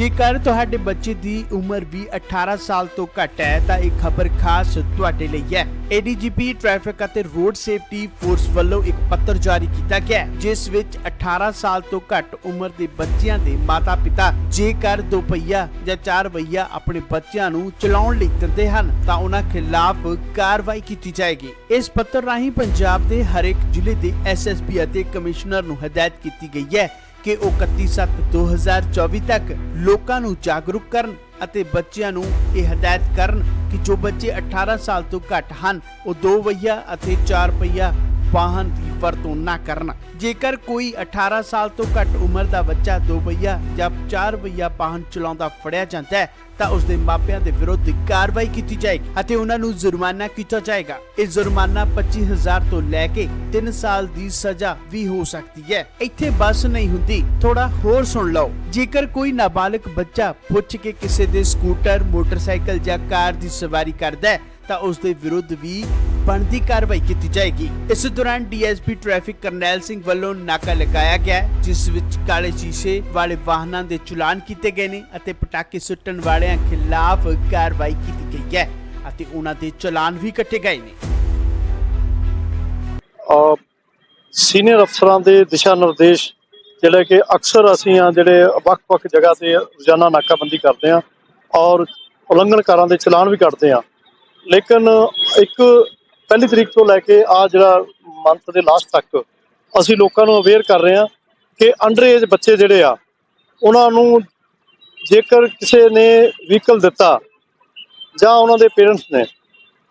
ਜੇਕਰ ਤੁਹਾਡੇ ਬੱਚੇ ਦੀ ਉਮਰ ਵੀ 18 ਸਾਲ ਤੋਂ ਘੱਟ ਹੈ, ਤਾਂ ਇਹ ਖਬਰ ਖਾਸ ਤੁਹਾਡੇ ਲਈ ਹੈ। ਏਡੀਜੀਪੀ ਟ੍ਰੈਫਿਕ ਅਤੇ ਰੋਡ ਸੇਫਟੀ ਫੋਰਸ ਵੱਲੋਂ ਇੱਕ ਪੱਤਰ ਜਾਰੀ ਕੀਤਾ ਗਿਆ ਜਿਸ ਵਿੱਚ 18 ਸਾਲ ਤੋਂ ਘੱਟ ਉਮਰ ਦੇ ਬੱਚਿਆਂ ਦੇ ਮਾਤਾ-ਪਿਤਾ ਜੇਕਰ ਦੋ ਪਹੀਆ ਜਾਂ ਚਾਰ ਪਹੀਆ ਆਪਣੇ ਬੱਚਿਆਂ ਨੂੰ ਚਲਾਉਣ ਲਈ ਦਿੰਦੇ ਹਨ, ਤਾਂ ਉਹਨਾਂ ਖਿਲਾਫ ਕਾਰਵਾਈ ਕੀਤੀ ਜਾਏਗੀ। ਇਸ ਪੱਤਰ ਰਾਹੀਂ ਪੰਜਾਬ ਦੇ ਹਰੇਕ ਜ਼ਿਲ੍ਹੇ ਦੇ ਐਸਐਸਪੀ ਅਤੇ ਕਮਿਸ਼ਨਰ ਨੂੰ ਹਦਾਇਤ ਕੀਤੀ ਗਈ ਹੈ ਕਿ ਉਹ 31/7/2024 ਤੱਕ ਲੋਕਾਂ ਨੂੰ ਜਾਗਰੂਕ ਕਰਨ ਅਤੇ ਬੱਚਿਆਂ ਨੂੰ ਇਹ ਹਦਾਇਤ ਕਰਨ ਕਿ ਜੋ ਬੱਚੇ 18 ਸਾਲ ਤੋਂ ਘੱਟ ਹਨ, ਉਹ ਦੋ ਵਹੀਆ ਅਤੇ ਚਾਰ ਪਹੀਆ ਵਾਹਨ ਦੀ ਵਰਤੋਂ ਨਾ ਕਰਨ। ਜੇਕਰ ਕੋਈ 18 ਸਾਲ ਤੋਂ ਘੱਟ ਉਮਰ ਦਾ ਬੱਚਾ ਦੋ ਜਾਂ ਚਾਰ ਵਹੀਆ ਵਾਹਨ ਚਲਾਉਂਦਾ ਫੜਿਆ ਜਾਂਦਾ ਹੈ, ਤਾਂ ਉਸ ਦੇ ਮਾਪਿਆਂ ਦੇ ਵਿਰੁੱਧ ਕਾਰਵਾਈ ਕੀਤੀ ਜਾਏਗੀ ਅਤੇ ਉਹਨਾਂ ਨੂੰ ਜੁਰਮਾਨਾ ਕੀਤਾ ਜਾਏਗਾ। ਇਹ ਜੁਰਮਾਨਾ 25000 ਤੋਂ ਲੈ ਕੇ 3 ਸਾਲ ਦੀ ਸਜ਼ਾ ਵੀ ਹੋ ਸਕਦੀ ਹੈ। ਇੱਥੇ ਬਸ ਨਹੀਂ ਹੁੰਦੀ ਥੋੜਾ ਹੋਰ ਸੁਣ ਲਓ। ਜੇਕਰ ਕੋਈ ਨਾਬਾਲਗ ਬੱਚਾ ਪੁੱਛ ਕੇ ਕਿਸੇ ਦੇ ਸਕੂਟਰ, ਮੋਟਰਸਾਈਕਲ ਜਾਂ ਕਾਰ ਦੀ ਸਵਾਰੀ ਕਰਦਾ ਹੈ, ਤਾਂ ਉਸ ਦੇ ਵਿਰੁੱਧ ਵੀ ਬਣਦੀ ਕਾਰਵਾਈ ਕੀਤੀ ਜਾਏਗੀ। ਇਸ ਦੌਰਾਨ ਡੀਐਸਪੀ ਟ੍ਰੈਫਿਕ ਕਰਨੈਲ ਸਿੰਘ ਵੱਲੋਂ ਨਾਕਾ ਲਗਾਇਆ ਗਿਆ ਜਿਸ ਵਿੱਚ ਕਾਲੇ ਸ਼ੀਸ਼ੇ ਵਾਲੇ ਵਾਹਨਾਂ ਦੇ ਚਲਾਨ ਕੀਤੇ ਗਏ ਨੇ ਅਤੇ ਪਟਾਕੇ ਸੁੱਟਣ ਵਾਲਿਆਂ ਖਿਲਾਫ ਕਾਰਵਾਈ ਕੀਤੀ ਗਈ ਹੈ ਅਤੇ ਉਹਨਾਂ ਦੇ ਚਲਾਨ ਵੀ ਕੱਟੇ ਗਏ ਨੇ। ਸੀਨੀਅਰ ਅਫਸਰਾਂ ਦੇ ਦਿਸ਼ਾ ਨਿਰਦੇਸ਼ ਜਿਹੜੇ ਕਿ ਅਕਸਰ ਅਸੀਂ ਆ ਜਿਹੜੇ ਵੱਖ-ਵੱਖ ਜਗ੍ਹਾ ਤੇ ਰੋਜ਼ਾਨਾ ਨਾਕਾਬੰਦੀ ਕਰਦੇ ਆ ਔਰ ਉਲੰਘਣਕਾਰਾਂ ਦੇ ਚਲਾਨ ਵੀ ਕੱਟਦੇ ਆ ਲੇਕਿਨ ਇੱਕ ਪਹਿਲੀ ਤਰੀਕ ਤੋਂ ਲੈ ਕੇ ਆ ਜਿਹੜਾ ਮੰਥ ਦੇ ਲਾਸਟ ਤੱਕ ਅਸੀਂ ਲੋਕਾਂ ਨੂੰ ਅਵੇਅਰ ਕਰ ਰਹੇ ਹਾਂ ਕਿ ਅੰਡਰ ਏਜ ਬੱਚੇ ਜਿਹੜੇ ਆ, ਉਹਨਾਂ ਨੂੰ ਜੇਕਰ ਕਿਸੇ ਨੇ ਵਹੀਕਲ ਦਿੱਤਾ ਜਾਂ ਉਹਨਾਂ ਦੇ ਪੇਰੈਂਟਸ ਨੇ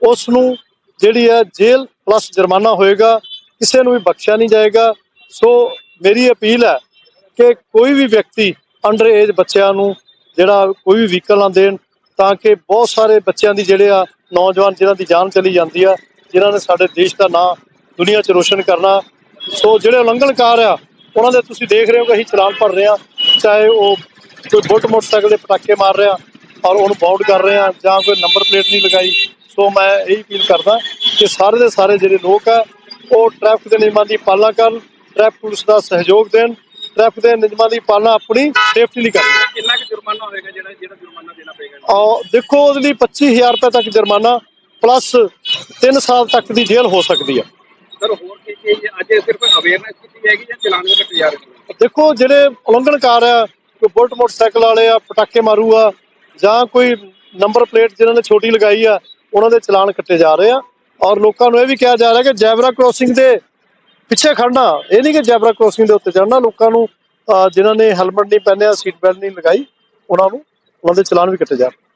ਉਸ ਨੂੰ ਜਿਹੜੀ ਆ ਜੇਲ੍ਹ ਪਲੱਸ ਜੁਰਮਾਨਾ ਹੋਏਗਾ, ਕਿਸੇ ਨੂੰ ਵੀ ਬਖਸ਼ਿਆ ਨਹੀਂ ਜਾਏਗਾ। ਸੋ ਮੇਰੀ ਅਪੀਲ ਹੈ ਕਿ ਕੋਈ ਵੀ ਵਿਅਕਤੀ ਅੰਡਰ ਏਜ ਬੱਚਿਆਂ ਨੂੰ ਜਿਹੜਾ ਕੋਈ ਵੀ ਵਹੀਕਲ ਨਾ ਦੇਣ, ਤਾਂ ਕਿ ਬਹੁਤ ਸਾਰੇ ਬੱਚਿਆਂ ਦੀ ਜਿਹੜੇ ਆ, ਨੌਜਵਾਨ ਜਿਨ੍ਹਾਂ ਦੀ ਜਾਨ ਚਲੀ ਜਾਂਦੀ ਆ ਜਿਨ੍ਹਾਂ ਨੇ ਸਾਡੇ ਦੇਸ਼ ਦਾ ਨਾਂ ਦੁਨੀਆ 'ਚ ਰੋਸ਼ਨ ਕਰਨਾ। ਸੋ ਜਿਹੜੇ ਉਲੰਘਣਕਾਰ ਆ ਉਹਨਾਂ ਦੇ ਤੁਸੀਂ ਦੇਖ ਰਹੇ ਹੋ ਕਿ ਅਸੀਂ ਚਲਾਨ ਭਰ ਰਹੇ ਆ ਚਾਹੇ ਉਹ ਕੋਈ ਬੁੱਟ ਮੋਟਰਸਾਈਕਲ ਦੇ ਪਟਾਕੇ ਮਾਰ ਰਿਹਾ ਔਰ ਉਹਨੂੰ ਬਾਉਂਡ ਕਰ ਰਹੇ ਆ ਜਾਂ ਕੋਈ ਨੰਬਰ ਪਲੇਟ ਨਹੀਂ ਲਗਾਈ। ਸੋ ਮੈਂ ਇਹ ਅਪੀਲ ਕਰਦਾ ਕਿ ਸਾਰੇ ਦੇ ਸਾਰੇ ਜਿਹੜੇ ਲੋਕ ਆ ਉਹ ਟ੍ਰੈਫਿਕ ਦੇ ਨਿਯਮਾਂ ਦੀ ਪਾਲਣਾ ਕਰਨ ਟ੍ਰੈਫਿਕ ਪੁਲਿਸ ਦਾ ਸਹਿਯੋਗ ਦੇਣ ਟ੍ਰੈਫਿਕ ਦੇ ਨਿਯਮਾਂ ਦੀ ਪਾਲਣਾ ਆਪਣੀ ਸੇਫਟੀ ਲਈ ਕਰਨ। ਕਿੰਨਾ ਕੁ ਜੁਰਮਾਨਾ ਹੋਵੇਗਾ ਜਿਹੜਾ ਜਿਹੜਾ ਜੁਰਮਾਨਾ ਦੇਣਾ ਪਏਗਾ? ਔਰ ਦੇਖੋ ਉਹਦੇ ਲਈ 25000 ਰੁਪਏ ਤੱਕ ਜੁਰਮਾਨਾ ਪਲੱਸ 3 ਸਾਲ ਤੱਕ ਦੀ ਜੇਲ੍ਹ ਹੋ ਸਕਦੀ ਆ। ਸਰ ਹੋਰ ਕੀ ਕੀ ਅੱਜ ਸਿਰਫ ਅਵੇਅਰਨੈਸ ਕੀਤੀ ਜਾਏਗੀ ਜਾਂ ਚਲਾਨ ਵੀ ਕੱਟੇ ਜਾ ਰਹੇ ਦੇਖੋ ਜਿਹੜੇ ਉਲੰਘਣਕਾਰ ਆ ਕੋਈ ਬੁਲਟ ਮੋਟਰਸਾਈਕਲ ਵਾਲੇ ਆ ਪਟਾਕੇ ਮਾਰੂ ਆ ਜਾਂ ਕੋਈ ਨੰਬਰ ਪਲੇਟ ਜਿਨ੍ਹਾਂ ਨੇ ਛੋਟੀ ਲਗਾਈ ਆ ਉਹਨਾਂ ਦੇ ਚਲਾਨ ਕੱਟੇ ਜਾ ਰਹੇ ਆ। ਔਰ ਲੋਕਾਂ ਨੂੰ ਇਹ ਵੀ ਕਿਹਾ ਜਾ ਰਿਹਾ ਕਿ ਜੈਬਰਾ ਕ੍ਰੋਸਿੰਗ ਦੇ ਪਿੱਛੇ ਖੜਨਾ ਇਹ ਨਹੀਂ ਕਿ ਜੈਬਰਾ ਕ੍ਰੋਸਿੰਗ ਦੇ ਉੱਤੇ ਚੜਨਾ ਲੋਕਾਂ ਨੂੰ ਜਿਨ੍ਹਾਂ ਨੇ ਹੈਲਮਟ ਨਹੀਂ ਪਹਿਨਿਆ ਸੀਟ ਬੈਲਟ ਨਹੀਂ ਲਗਾਈ ਉਹਨਾਂ ਨੂੰ ਉਹਨਾਂ ਦੇ ਚਲਾਨ ਵੀ ਕੱਟੇ ਜਾ ਰਹੇ